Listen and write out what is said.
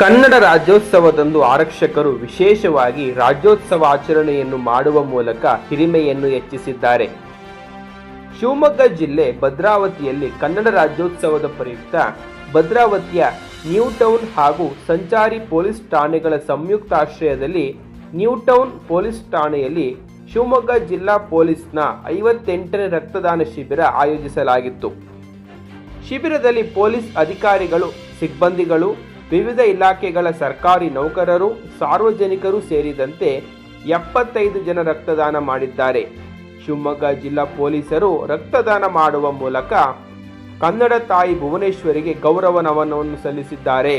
ಕನ್ನಡ ರಾಜ್ಯೋತ್ಸವದಂದು ಆರಕ್ಷಕರು ವಿಶೇಷವಾಗಿ ರಾಜ್ಯೋತ್ಸವ ಆಚರಣೆಯನ್ನು ಮಾಡುವ ಮೂಲಕ ಹಿರಿಮೆಯನ್ನು ಹೆಚ್ಚಿಸಿದ್ದಾರೆ. ಶಿವಮೊಗ್ಗ ಜಿಲ್ಲೆ ಭದ್ರಾವತಿಯಲ್ಲಿ ಕನ್ನಡ ರಾಜ್ಯೋತ್ಸವದ ಪ್ರಯುಕ್ತ ಭದ್ರಾವತಿಯ ನ್ಯೂ ಟೌನ್ ಹಾಗೂ ಸಂಚಾರಿ ಪೊಲೀಸ್ ಠಾಣೆಗಳ ಸಂಯುಕ್ತಾಶ್ರಯದಲ್ಲಿ ನ್ಯೂ ಟೌನ್ ಪೊಲೀಸ್ ಠಾಣೆಯಲ್ಲಿ ಶಿವಮೊಗ್ಗ ಜಿಲ್ಲಾ ಪೊಲೀಸ್ನ ಐವತ್ತೆಂಟನೇ ರಕ್ತದಾನ ಶಿಬಿರ ಆಯೋಜಿಸಲಾಗಿತ್ತು. ಶಿಬಿರದಲ್ಲಿ ಪೊಲೀಸ್ ಅಧಿಕಾರಿಗಳು, ಸಿಬ್ಬಂದಿಗಳು ವಿವಿಧ ಇಲಾಖೆಗಳ ಸರ್ಕಾರಿ ನೌಕರರು, ಸಾರ್ವಜನಿಕರು ಸೇರಿದಂತೆ ಎಪ್ಪತ್ತೈದು ಜನ ರಕ್ತದಾನ ಮಾಡಿದ್ದಾರೆ. ಶಿವಮೊಗ್ಗ ಜಿಲ್ಲಾ ಪೊಲೀಸರು ರಕ್ತದಾನ ಮಾಡುವ ಮೂಲಕ ಕನ್ನಡ ತಾಯಿ ಭುವನೇಶ್ವರಿಗೆ ಗೌರವ ನಮನವನ್ನು ಸಲ್ಲಿಸಿದ್ದಾರೆ.